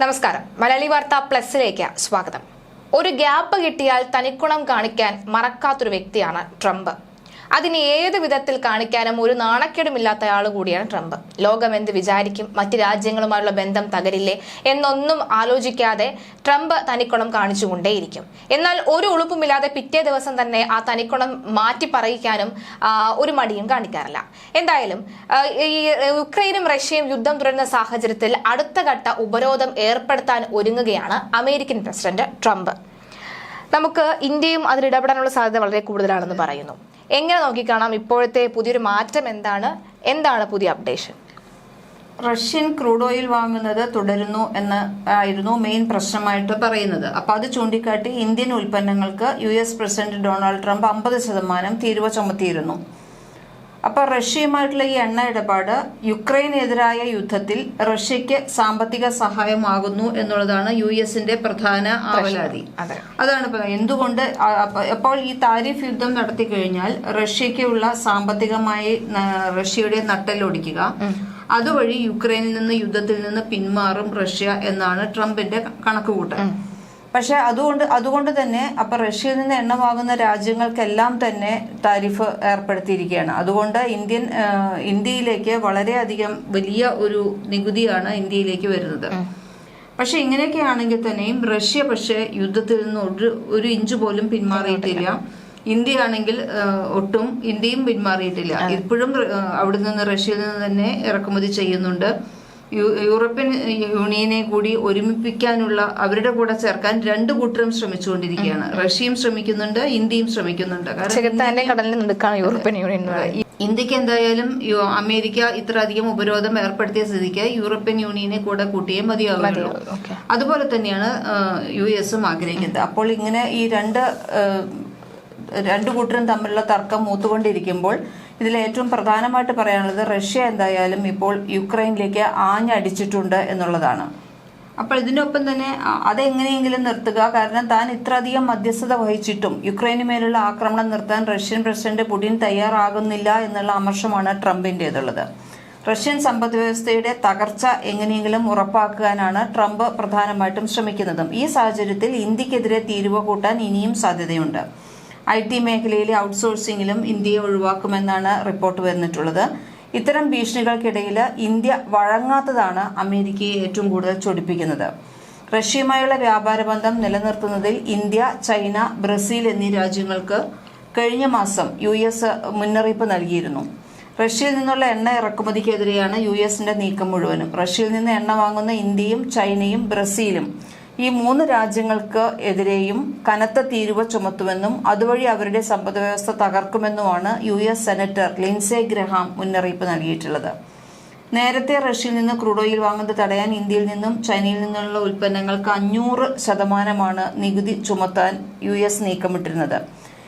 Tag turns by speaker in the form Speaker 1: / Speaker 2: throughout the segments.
Speaker 1: നമസ്കാരം. മലയാളി വാർത്ത പ്ലസിലേക്ക് സ്വാഗതം. ഒരു ഗ്യാപ്പ് കിട്ടിയാൽ തനിക്കുണം കാണിക്കാൻ മറക്കാത്തൊരു വ്യക്തിയാണ് ട്രംപ്. അതിന് ഏത് വിധത്തിൽ കാണിക്കാനും ഒരു നാണക്കേടുമില്ലാത്ത ആൾ കൂടിയാണ് ട്രംപ്. ലോകം എന്ത് വിചാരിക്കും മറ്റ് രാജ്യങ്ങളുമായുള്ള ബന്ധം തകരില്ലേ എന്നൊന്നും ആലോചിക്കാതെ ട്രംപ് തനിക്കുണം കാണിച്ചുകൊണ്ടേയിരിക്കും. എന്നാൽ ഒരു ഉളുപ്പുമില്ലാതെ പിറ്റേ ദിവസം തന്നെ ആ തനിക്കുണം മാറ്റി പറയിക്കാനും ഒരു മടിയും കാണിക്കാറില്ല. എന്തായാലും ഈ യുക്രൈനും റഷ്യയും യുദ്ധം തുടരുന്ന സാഹചര്യത്തിൽ അടുത്ത ഘട്ട ഉപരോധം ഏർപ്പെടുത്താൻ ഒരുങ്ങുകയാണ് അമേരിക്കൻ പ്രസിഡന്റ് ട്രംപ്. നമുക്ക് ഇന്ത്യയും അതിൽ ഇടപെടാനുള്ള സാധ്യത വളരെ കൂടുതലാണെന്ന് പറയുന്നു. എങ്ങനെ നോക്കിക്കാണാം ഇപ്പോഴത്തെ പുതിയൊരു മാറ്റം എന്താണ്? എന്താണ് പുതിയ അപ്ഡേഷൻ
Speaker 2: റഷ്യൻ ക്രൂഡ് ഓയിൽ വാങ്ങുന്നത് തുടരുന്നു എന്ന് ആയിരുന്നു മെയിൻ പ്രശ്നമായിട്ട് പറയുന്നത്. അപ്പൊ അത് ചൂണ്ടിക്കാട്ടി ഇന്ത്യൻ ഉൽപ്പന്നങ്ങൾക്ക് U S president Donald Trump അമ്പത് ശതമാനം തീരുവ ചുമത്തിയിരുന്നു. അപ്പൊ റഷ്യയുമായിട്ടുള്ള ഈ എണ്ണ ഇടപാട് യുക്രൈനെതിരായ യുദ്ധത്തിൽ റഷ്യക്ക് സാമ്പത്തിക സഹായമാകുന്നു എന്നുള്ളതാണ് യു എസിന്റെ പ്രധാന ആവലാതി. അതാണ് ഇപ്പൊ എന്തുകൊണ്ട് അപ്പോൾ ഈ താരിഫ് യുദ്ധം നടത്തി കഴിഞ്ഞാൽ റഷ്യക്കുള്ള സാമ്പത്തികമായി റഷ്യയുടെ നട്ടലൊടിക്കുക അതുവഴി യുക്രൈനിൽ നിന്ന് യുദ്ധത്തിൽ നിന്ന് പിന്മാറും റഷ്യ എന്നാണ് ട്രംപിന്റെ കണക്കുകൂട്ടൽ. പക്ഷെ അതുകൊണ്ട് അതുകൊണ്ട് തന്നെ അപ്പൊ റഷ്യയിൽ നിന്ന് എണ്ണ വാങ്ങുന്ന രാജ്യങ്ങൾക്കെല്ലാം തന്നെ താരിഫ് ഏർപ്പെടുത്തിയിരിക്കുകയാണ്. അതുകൊണ്ട് ഇന്ത്യൻ ഇന്ത്യയിലേക്ക് വളരെയധികം വലിയ ഒരു നികുതിയാണ് ഇന്ത്യയിലേക്ക് വരുന്നത്. പക്ഷെ ഇങ്ങനെയൊക്കെ ആണെങ്കിൽ തന്നെയും റഷ്യ പക്ഷേ യുദ്ധത്തിൽ നിന്ന് ഒരു ഒരു ഇഞ്ച് പോലും പിന്മാറിയിട്ടില്ല. ഇന്ത്യ ആണെങ്കിൽ ഒട്ടും ഇന്ത്യയും പിന്മാറിയിട്ടില്ല. ഇപ്പോഴും അവിടെ നിന്ന് റഷ്യയിൽ നിന്ന് തന്നെ ഇറക്കുമതി ചെയ്യുന്നുണ്ട്. യൂറോപ്യൻ യൂണിയനെ കൂടി ഒരുമിപ്പിക്കാനുള്ള അവരുടെ കൂടെ ചേർക്കാൻ രണ്ട് കൂട്ടരും ശ്രമിച്ചുകൊണ്ടിരിക്കുകയാണ്. റഷ്യയും ശ്രമിക്കുന്നുണ്ട് ഇന്ത്യയും ശ്രമിക്കുന്നുണ്ട്. കാരണം
Speaker 1: യൂറോപ്യൻ യൂണിയൻ
Speaker 2: ഇന്ത്യയ്ക്ക് എന്തായാലും അമേരിക്ക ഇത്ര അധികം ഉപരോധം ഏർപ്പെടുത്തിയ സ്ഥിതിക്ക് യൂറോപ്യൻ യൂണിയനെ കൂടെ കൂട്ടിയേ മതിയാവുള്ളൂ. അതുപോലെ തന്നെയാണ് യു എസും ആഗ്രഹിക്കുന്നത്. അപ്പോൾ ഇങ്ങനെ ഈ രണ്ട് രണ്ടു കൂട്ടരും തമ്മിലുള്ള തർക്കം മൂത്തുകൊണ്ടിരിക്കുമ്പോൾ ഇതിൽ ഏറ്റവും പ്രധാനമായിട്ട് പറയാനുള്ളത് റഷ്യ എന്തായാലും ഇപ്പോൾ യുക്രൈനിലേക്ക് ആഞ്ഞടിച്ചിട്ടുണ്ട് എന്നുള്ളതാണ്. അപ്പോൾ ഇതിനൊപ്പം തന്നെ അതെങ്ങനെയെങ്കിലും നിർത്തുക. കാരണം താൻ ഇത്രയധികം മധ്യസ്ഥത വഹിച്ചിട്ടും യുക്രൈന് മേലുള്ള ആക്രമണം നിർത്താൻ റഷ്യൻ പ്രസിഡന്റ് പുടിൻ തയ്യാറാകുന്നില്ല എന്നുള്ള അമർഷമാണ് ട്രംപിന്റെതുള്ളത് റഷ്യൻ സമ്പദ് വ്യവസ്ഥയുടെ തകർച്ച എങ്ങനെയെങ്കിലും ഉറപ്പാക്കാനാണ് ട്രംപ് പ്രധാനമായിട്ടും ശ്രമിക്കുന്നതും. ഈ സാഹചര്യത്തിൽ ഇന്ത്യക്കെതിരെ തീരുവ കൂട്ടാൻ ഇനിയും സാധ്യതയുണ്ട്. ഐ ടി മേഖലയിലെ ഔട്ട്സോഴ്സിംഗിലും ഇന്ത്യയെ ഒഴിവാക്കുമെന്നാണ് റിപ്പോർട്ട് വന്നിട്ടുള്ളത്. ഇത്തരം ഭീഷണികൾക്കിടയിൽ ഇന്ത്യ വഴങ്ങാത്തതാണ് അമേരിക്കയെ ഏറ്റവും കൂടുതൽ ചൊടിപ്പിക്കുന്നത്. റഷ്യയുമായുള്ള വ്യാപാര ബന്ധം നിലനിർത്തുന്നതിൽ ഇന്ത്യ ചൈന ബ്രസീൽ എന്നീ രാജ്യങ്ങൾക്ക് കഴിഞ്ഞ മാസം യു എസ് മുന്നറിയിപ്പ് നൽകിയിരുന്നു. റഷ്യയിൽ നിന്നുള്ള എണ്ണ ഇറക്കുമതിക്കെതിരെയാണ് യു എസിന്റെ നീക്കം മുഴുവനും. റഷ്യയിൽ നിന്ന് എണ്ണ വാങ്ങുന്ന ഇന്ത്യയും ചൈനയും ബ്രസീലും ഈ മൂന്ന് രാജ്യങ്ങൾക്ക് എതിരെയും കനത്ത തീരുവ ചുമത്തുമെന്നും അതുവഴി അവരുടെ സമ്പദ് വ്യവസ്ഥ തകർക്കുമെന്നുമാണ് U S senator Lindsey Graham മുന്നറിയിപ്പ് നൽകിയിട്ടുള്ളത്. നേരത്തെ റഷ്യയിൽ നിന്ന് ക്രൂഡ് ഓയിൽ വാങ്ങുന്നത് തടയാൻ ഇന്ത്യയിൽ നിന്നും ചൈനയിൽ നിന്നുള്ള ഉൽപ്പന്നങ്ങൾക്ക് അഞ്ഞൂറ് ശതമാനമാണ് നികുതി ചുമത്താൻ യു എസ് നീക്കമിട്ടിരുന്നത്.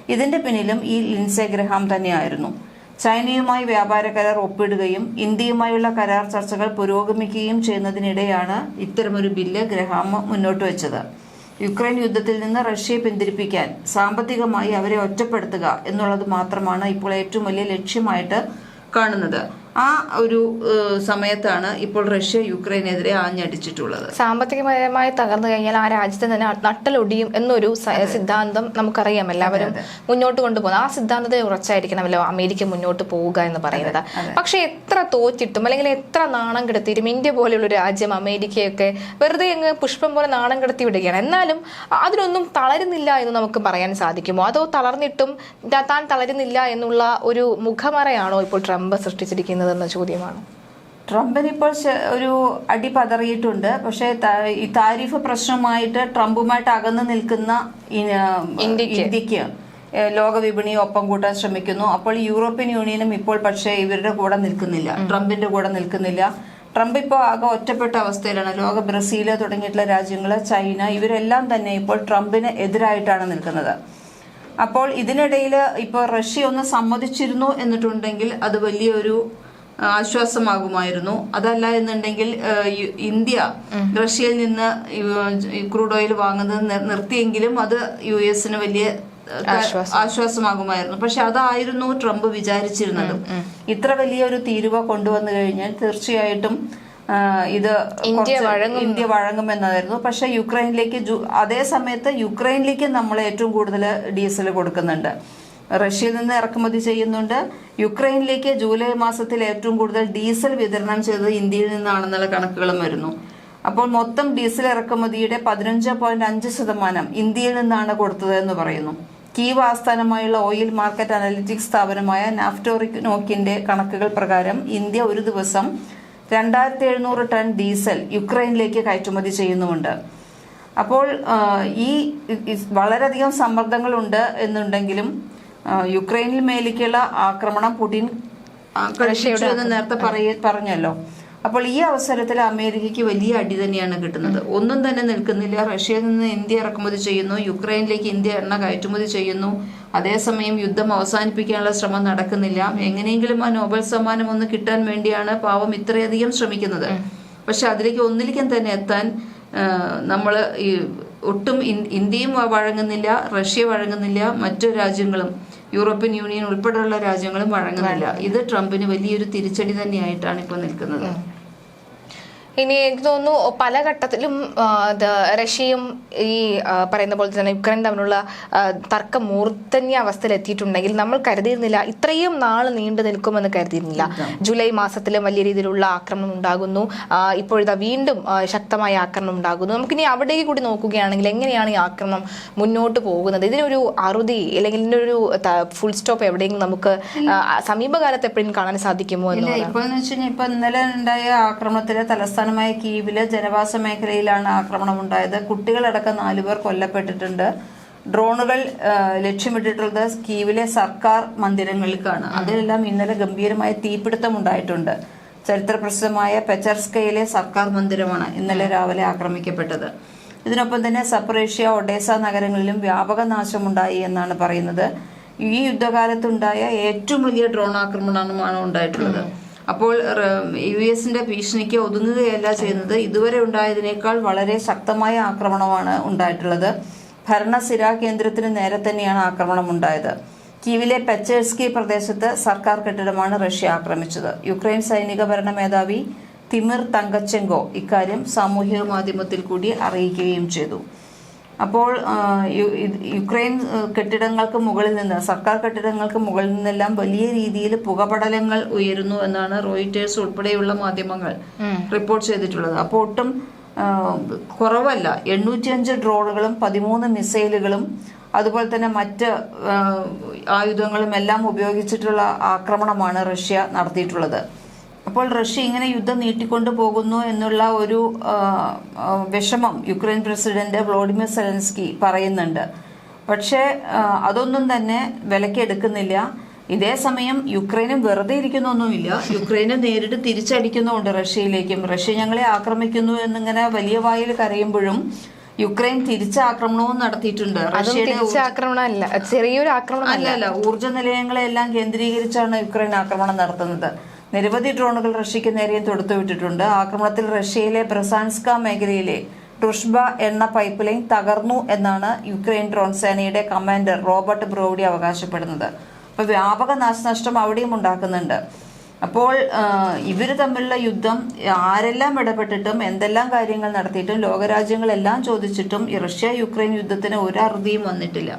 Speaker 2: ഇതിന്റെ പിന്നിലും ഈ ലിൻസെ ഗ്രഹാം തന്നെയായിരുന്നു. ചൈനയുമായി വ്യാപാര കരാർ ഒപ്പിടുകയും ഇന്ത്യയുമായുള്ള കരാർ ചർച്ചകൾ പുരോഗമിക്കുകയും ചെയ്യുന്നതിനിടെയാണ് ഇത്തരമൊരു ബില്ല് ഗ്രഹാം മുന്നോട്ട് വെച്ചത്. യുക്രൈൻ യുദ്ധത്തിൽ നിന്ന് റഷ്യയെ പിന്തിരിപ്പിക്കാൻ സാമ്പത്തികമായി അവരെ ഒറ്റപ്പെടുത്തുക എന്നുള്ളത് മാത്രമാണ് ഇപ്പോൾ ഏറ്റവും വലിയ ലക്ഷ്യമായിട്ട് കാണുന്നത്. ആ ഒരു സമയത്താണ് ഇപ്പോൾ റഷ്യ യുക്രൈനെതിരെ ആഞ്ഞടിച്ചിട്ടുള്ളത്.
Speaker 1: സാമ്പത്തികപരമായി തകർന്നു കഴിഞ്ഞാൽ ആ രാജ്യത്തെ തന്നെ നട്ടലൊടിയും എന്നൊരു സിദ്ധാന്തം നമുക്കറിയാം. എല്ലാവരും മുന്നോട്ട് കൊണ്ടുപോകുന്നത് ആ സിദ്ധാന്തത്തെ ഉറച്ചായിരിക്കണമല്ലോ അമേരിക്ക മുന്നോട്ട് പോവുക എന്ന് പറയുന്നത്. പക്ഷെ എത്ര തോറ്റിട്ടും അല്ലെങ്കിൽ എത്ര നാണം കെടുത്തിയിട്ടും ഇന്ത്യ പോലെയുള്ള രാജ്യം അമേരിക്കയൊക്കെ വെറുതെ അങ്ങ് പുഷ്പം പോലെ നാണം കെടുത്തി വിടുകയാണ്. എന്നാലും അതിനൊന്നും തളരുന്നില്ല എന്ന് നമുക്ക് പറയാൻ സാധിക്കുമോ? അതോ തളർന്നിട്ടും താൻ തളരുന്നില്ല എന്നുള്ള ഒരു മുഖമറയാണോ ഇപ്പോൾ ട്രംപ് സൃഷ്ടിച്ചിരിക്കുന്നതെന്ന ചോദ്യമാണ്.
Speaker 2: ട്രംപിന് ഇപ്പോൾ ഒരു അടി പതറിയിട്ടുണ്ട്. പക്ഷേ ഈ താരിഫ് പ്രശ്നമായിട്ട് ട്രംപുമായിട്ട് അകന്നു നിൽക്കുന്ന ഇന്ത്യയ്ക്ക്. ലോക വിപണി ഒപ്പം കൂട്ടാൻ ശ്രമിക്കുന്നു. അപ്പോൾ യൂറോപ്യൻ യൂണിയനും ഇപ്പോൾ പക്ഷേ ഇവരുടെ കൂടെ നിൽക്കുന്നില്ല. ട്രംപിന്റെ കൂടെ നിൽക്കുന്നില്ല. ട്രംപ് ഇപ്പോൾ ആകെ ഒറ്റപ്പെട്ട അവസ്ഥയിലാണ്. ലോക ബ്രസീൽ തുടങ്ങിയിട്ടുള്ള രാജ്യങ്ങൾ ചൈന ഇവരെല്ലാം തന്നെ ഇപ്പോൾ ട്രംപിന് എതിരായിട്ടാണ് നിൽക്കുന്നത്. അപ്പോൾ ഇതിനിടയിൽ ഇപ്പോൾ റഷ്യ ഒന്ന് സമ്മതിച്ചിരുന്നു എന്നിട്ടുണ്ടെങ്കിൽ അത് വലിയൊരു ആശ്വാസമാകുമായിരുന്നു. അതല്ല എന്നുണ്ടെങ്കിൽ ഇന്ത്യ റഷ്യയിൽ നിന്ന് ക്രൂഡ് ഓയിൽ വാങ്ങുന്നത് നിർ- നിർത്തിയെങ്കിലും അത് യു എസിന് വലിയ ആശ്വാസമാകുമായിരുന്നു. പക്ഷെ അതായിരുന്നു ട്രംപ് വിചാരിച്ചിരുന്നത്. ഇത്ര വലിയ ഒരു തീരുവ കൊണ്ടുവന്നു കഴിഞ്ഞാൽ തീർച്ചയായിട്ടും ഇത്
Speaker 1: ഇന്ത്യ വഴങ്ങും.
Speaker 2: ഇന്ത്യ വഴങ്ങുമെന്നായിരുന്നു പക്ഷെ യുക്രൈനിലേക്ക് അതേ സമയത്ത് യുക്രൈനിലേക്ക് നമ്മൾ ഏറ്റവും കൂടുതൽ ഡീസൽ കൊടുക്കുന്നുണ്ട്. റഷ്യയിൽ നിന്ന് ഇറക്കുമതി ചെയ്യുന്നുണ്ട്. യുക്രൈനിലേക്ക് ജൂലൈ മാസത്തിൽ ഏറ്റവും കൂടുതൽ ഡീസൽ വിതരണം ചെയ്തത് ഇന്ത്യയിൽ നിന്നാണെന്നുള്ള കണക്കുകളും വരുന്നു. അപ്പോൾ മൊത്തം ഡീസൽ ഇറക്കുമതിയുടെ പതിനഞ്ച് പോയിന്റ് അഞ്ച് ശതമാനം ഇന്ത്യയിൽ നിന്നാണ് കൊടുത്തത് എന്ന് പറയുന്നു. കീവ് ആസ്ഥാനമായുള്ള ഓയിൽ മാർക്കറ്റ് അനലിറ്റിക്സ് സ്ഥാപനമായ നാഫ്റ്റോറിക് നോക്കിന്റെ കണക്കുകൾ പ്രകാരം ഇന്ത്യ ഒരു ദിവസം രണ്ടായിരത്തി എഴുന്നൂറ് ടൺ ഡീസൽ യുക്രൈനിലേക്ക് കയറ്റുമതി ചെയ്യുന്നുമുണ്ട്. അപ്പോൾ ഈ വളരെയധികം സമ്മർദ്ദങ്ങളുണ്ട് എന്നുണ്ടെങ്കിലും യുക്രൈനിൽ മേലേക്കുള്ള ആക്രമണം പുടിൻ എന്ന് നേരത്തെ പറയ പറഞ്ഞല്ലോ. അപ്പോൾ ഈ അവസരത്തിൽ അമേരിക്കയ്ക്ക് വലിയ അടി തന്നെയാണ് കിട്ടുന്നത്. ഒന്നും തന്നെ നിൽക്കുന്നില്ല. റഷ്യയിൽ നിന്ന് ഇന്ത്യ ഇറക്കുമതി ചെയ്യുന്നു. യുക്രൈനിലേക്ക് ഇന്ത്യ എണ്ണ കയറ്റുമതി ചെയ്യുന്നു. അതേസമയം യുദ്ധം അവസാനിപ്പിക്കാനുള്ള ശ്രമം നടക്കുന്നില്ല. എങ്ങനെയെങ്കിലും ആ നോബൽ സമ്മാനം ഒന്ന് കിട്ടാൻ വേണ്ടിയാണ് പാവം ഇത്രയധികം ശ്രമിക്കുന്നത്. പക്ഷെ അതിലേക്ക് ഒന്നിലേക്കും തന്നെ എത്താൻ നമ്മൾ ഈ ഒട്ടും ഇന്ത്യയും വഴങ്ങുന്നില്ല റഷ്യ വഴങ്ങുന്നില്ല മറ്റു രാജ്യങ്ങളും യൂറോപ്യൻ യൂണിയൻ ഉൾപ്പെടെയുള്ള രാജ്യങ്ങളും വഴങ്ങുന്നില്ല. ഇത് ട്രംപിന് വലിയൊരു തിരിച്ചടി തന്നെയായിട്ടാണ് ഇപ്പോൾ നിൽക്കുന്നത്.
Speaker 1: ഇനി എനിക്ക് തോന്നുന്നു പല ഘട്ടത്തിലും റഷ്യയും ഈ പറയുന്ന പോലെ തന്നെ യുക്രൈൻ തമ്മിലുള്ള തർക്കം മൂർധന്യ അവസ്ഥയിൽ എത്തിയിട്ടുണ്ടെങ്കിൽ നമ്മൾ കരുതിയിരുന്നില്ല ഇത്രയും നാൾ നീണ്ടു നിൽക്കുമെന്ന് കരുതിയിരുന്നില്ല. ജൂലൈ മാസത്തിലും വലിയ രീതിയിലുള്ള ആക്രമണം ഉണ്ടാകുന്നു. ഇപ്പോഴിതാ വീണ്ടും ശക്തമായ ആക്രമണം ഉണ്ടാകുന്നു. നമുക്കിനി അവിടേക്ക് കൂടി നോക്കുകയാണെങ്കിൽ എങ്ങനെയാണ് ഈ ആക്രമണം മുന്നോട്ട് പോകുന്നത്? ഇതിനൊരു അറുതി അല്ലെങ്കിൽ ഇതിനൊരു ഫുൾ സ്റ്റോപ്പ് എവിടെയെങ്കിലും നമുക്ക് സമീപകാലത്ത് എപ്പോഴും കാണാൻ സാധിക്കുമോ എന്ന്
Speaker 2: ഇപ്പൊ എന്ന് വെച്ച് കഴിഞ്ഞാൽ ഇപ്പൊ ഇന്നലെ ഉണ്ടായ ആക്രമണത്തിലെ തലസ്ഥാനമായ കീവിൽ ജനവാസ മേഖലയിലാണ് ആക്രമണം ഉണ്ടായത് കുട്ടികളടക്കം നാലുപേർ കൊല്ലപ്പെട്ടിട്ടുണ്ട്. ഡ്രോണുകൾ ലക്ഷ്യമിട്ടിട്ടുള്ളത് കീവിലെ സർക്കാർ മന്ദിരങ്ങൾക്കാണ്. അതിലെല്ലാം ഇന്നലെ ഗംഭീരമായ തീപിടുത്തം ഉണ്ടായിട്ടുണ്ട് ചരിത്രപ്രസിദ്ധമായ പെച്ചർസ്കയിലെ സർക്കാർ മന്ദിരമാണ് ഇന്നലെ രാവിലെ ആക്രമിക്കപ്പെട്ടത്. ഇതിനൊപ്പം തന്നെ സപ്രേഷ്യ ഒഡേസ നഗരങ്ങളിലും വ്യാപക നാശമുണ്ടായി എന്നാണ് പറയുന്നത്. ഈ യുദ്ധകാലത്തുണ്ടായ ഏറ്റവും വലിയ ഡ്രോൺ ആക്രമണമാണ് ഉണ്ടായിട്ടുള്ളത്. അപ്പോൾ യു എസിന്റെ ഭീഷണിക്ക് ഒതുങ്ങുകയല്ല ചെയ്യുന്നത്. ഇതുവരെ ഉണ്ടായതിനേക്കാൾ വളരെ ശക്തമായ ആക്രമണമാണ് ഉണ്ടായിട്ടുള്ളത്. ഭരണസിരാ കേന്ദ്രത്തിന് നേരെ തന്നെയാണ് ആക്രമണം ഉണ്ടായത്. കീവിലെ പെച്ചേഴ്സ്കി പ്രദേശത്ത് സർക്കാർ കെട്ടിടമാണ് റഷ്യ ആക്രമിച്ചത്. യുക്രൈൻ സൈനിക ഭരണ മേധാവി തിമിർ തങ്കച്ചെങ്കോ ഇക്കാര്യം സാമൂഹിക മാധ്യമത്തിൽ കൂടി അറിയിക്കുകയും ചെയ്തു. അപ്പോൾ യുക്രൈൻ കെട്ടിടങ്ങൾക്ക് മുകളിൽ നിന്ന് സർക്കാർ കെട്ടിടങ്ങൾക്ക് മുകളിൽ നിന്നെല്ലാം വലിയ രീതിയിൽ പുകപടലങ്ങൾ ഉയരുന്നു എന്നാണ് റോയിറ്റേഴ്സ് ഉൾപ്പെടെയുള്ള മാധ്യമങ്ങൾ റിപ്പോർട്ട് ചെയ്തിട്ടുള്ളത്. അപ്പോൾ ഒട്ടും കുറവല്ല. എണ്ണൂറ്റിയഞ്ച് ഡ്രോണുകളും പതിമൂന്ന് മിസൈലുകളും അതുപോലെ തന്നെ മറ്റ് ആയുധങ്ങളും എല്ലാം ഉപയോഗിച്ചിട്ടുള്ള ആക്രമണമാണ് റഷ്യ നടത്തിയിട്ടുള്ളത്. അപ്പോൾ റഷ്യ ഇങ്ങനെ യുദ്ധം നീട്ടിക്കൊണ്ടു പോകുന്നു എന്നുള്ള ഒരു വിഷമം യുക്രൈൻ പ്രസിഡന്റ് വ്ളോഡിമിർ സെലൻസ്കി പറയുന്നുണ്ട്. പക്ഷേ അതൊന്നും തന്നെ വിലക്കെടുക്കുന്നില്ല ഇതേ സമയം യുക്രൈനും വെറുതെ ഇരിക്കുന്നൊന്നുമില്ല. യുക്രൈനെ നേരിട്ട് തിരിച്ചടിക്കുന്നുണ്ട് റഷ്യയിലേക്കും. റഷ്യ ഞങ്ങളെ ആക്രമിക്കുന്നു എന്നിങ്ങനെ വലിയ വായിൽ കരയുമ്പോഴും യുക്രൈൻ തിരിച്ചാക്രമണവും നടത്തിയിട്ടുണ്ട്. റഷ്യയുടെ
Speaker 1: ആക്രമണമല്ല ചെറിയൊരു ആക്രമണം
Speaker 2: അല്ല അല്ല ഊർജ നിലയങ്ങളെല്ലാം കേന്ദ്രീകരിച്ചാണ് യുക്രൈൻ ആക്രമണം നടത്തുന്നത്. നിരവധി ഡ്രോണുകൾ റഷ്യയ്ക്ക് നേരെയും തൊടുത്തുവിട്ടിട്ടുണ്ട് ആക്രമണത്തിൽ റഷ്യയിലെ ബ്രസാൻസ്ക മേഖലയിലെ ടുഷ്ബ എണ്ണ പൈപ്പ് ലൈൻ തകർന്നു എന്നാണ് യുക്രൈൻ ഡ്രോൺ സേനയുടെ കമാൻഡർ റോബർട്ട് ബ്രോഡി അവകാശപ്പെടുന്നത്. അപ്പൊ വ്യാപക നാശനഷ്ടം അവിടെയും ഉണ്ടാക്കുന്നുണ്ട്. അപ്പോൾ ഇവർ തമ്മിലുള്ള യുദ്ധം ആരെല്ലാം ഇടപെട്ടിട്ടും എന്തെല്ലാം കാര്യങ്ങൾ നടത്തിയിട്ടും ലോകരാജ്യങ്ങളെല്ലാം ചോദിച്ചിട്ടും റഷ്യ യുക്രൈൻ യുദ്ധത്തിന് ഒരറുതിയും വന്നിട്ടില്ല.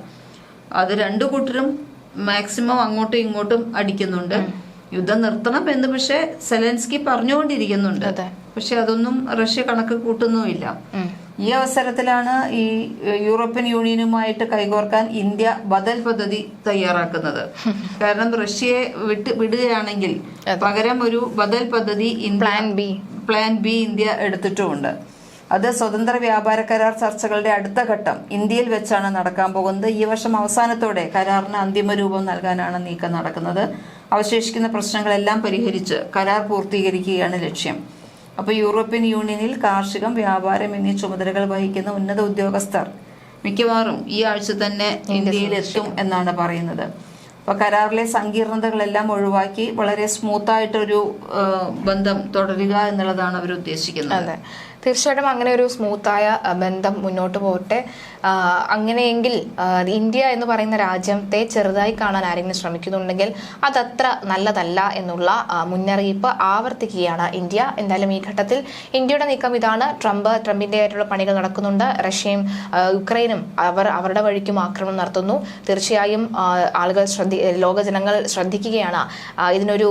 Speaker 2: അത് രണ്ടു കൂട്ടരും മാക്സിമം അങ്ങോട്ടും ഇങ്ങോട്ടും അടിക്കുന്നുണ്ട്. യുദ്ധം നിർത്തണം എന്ന് പക്ഷെ സെലൻസ്കി പറഞ്ഞുകൊണ്ടിരിക്കുന്നുണ്ട്. പക്ഷെ അതൊന്നും റഷ്യ കണക്ക് കൂട്ടുന്നുമില്ല. ഈ അവസരത്തിലാണ് ഈ യൂറോപ്യൻ യൂണിയനുമായിട്ട് കൈകോർക്കാൻ ഇന്ത്യ ബദൽ പദ്ധതി തയ്യാറാക്കുന്നത്. കാരണം റഷ്യയെ വിട്ട് വിടുകയാണെങ്കിൽ പകരം ഒരു ബദൽ പദ്ധതി
Speaker 1: plan B
Speaker 2: plan B India എടുത്തിട്ടുമുണ്ട്. അത് സ്വതന്ത്ര വ്യാപാര കരാർ ചർച്ചകളുടെ അടുത്ത ഘട്ടം ഇന്ത്യയിൽ വെച്ചാണ് നടക്കാൻ പോകുന്നത്. ഈ വർഷം അവസാനത്തോടെ കരാറിന് അന്തിമ രൂപം നൽകാനാണ് നീക്കം നടക്കുന്നത്. അവശേഷിക്കുന്ന പ്രശ്നങ്ങളെല്ലാം പരിഹരിച്ച് കരാർ പൂർത്തീകരിക്കുകയാണ് ലക്ഷ്യം. അപ്പോൾ യൂറോപ്യൻ യൂണിയനിൽ കാർഷികം വ്യാപാരം എന്നീ ചുമതലകൾ വഹിക്കുന്ന ഉന്നത ഉദ്യോഗസ്ഥർ മിക്കവാറും ഈ ആഴ്ച തന്നെ ഇന്ത്യയിലെത്തും എന്നാണ് പറയുന്നത്. അപ്പോൾ കരാറിലെ സങ്കീർണതകളെല്ലാം ഒഴിവാക്കി വളരെ സ്മൂത്തായിട്ടൊരു ബന്ധം തുടരുക എന്നുള്ളതാണ് അവർ ഉദ്ദേശിക്കുന്നത്.
Speaker 1: തീർച്ചയായിട്ടും അങ്ങനെ ഒരു സ്മൂത്തായ ബന്ധം മുന്നോട്ട് പോകട്ടെ. അങ്ങനെയെങ്കിൽ ഇന്ത്യ എന്ന് പറയുന്ന രാജ്യത്തെ ചെറുതായി കാണാൻ ആരെങ്കിലും ശ്രമിക്കുന്നുണ്ടെങ്കിൽ അതത്ര നല്ലതല്ല എന്നുള്ള മുന്നറിയിപ്പ് ആവർത്തിക്കുകയാണ് ഇന്ത്യ. എന്തായാലും ഈ ഘട്ടത്തിൽ ഇന്ത്യയുടെ നീക്കം ഇതാണ്. ട്രംപ് ട്രംപിന്റെ ആയിട്ടുള്ള പണികൾ നടക്കുന്നുണ്ട്. റഷ്യയും യുക്രൈനും അവർ അവരുടെ വഴിക്കും ആക്രമണം നടത്തുന്നു. തീർച്ചയായും ആളുകൾ ശ്രദ്ധി ലോക ജനങ്ങൾ ശ്രദ്ധിക്കുകയാണ്. ഇതിനൊരു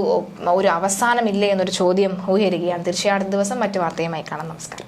Speaker 1: ഒരു അവസാനമില്ലേ എന്നൊരു ചോദ്യം ഉയരുകയാണ് തീർച്ചയായും അടുത്ത ദിവസം മറ്റു വാർത്തയുമായി കാണാം. നമസ്കാരം.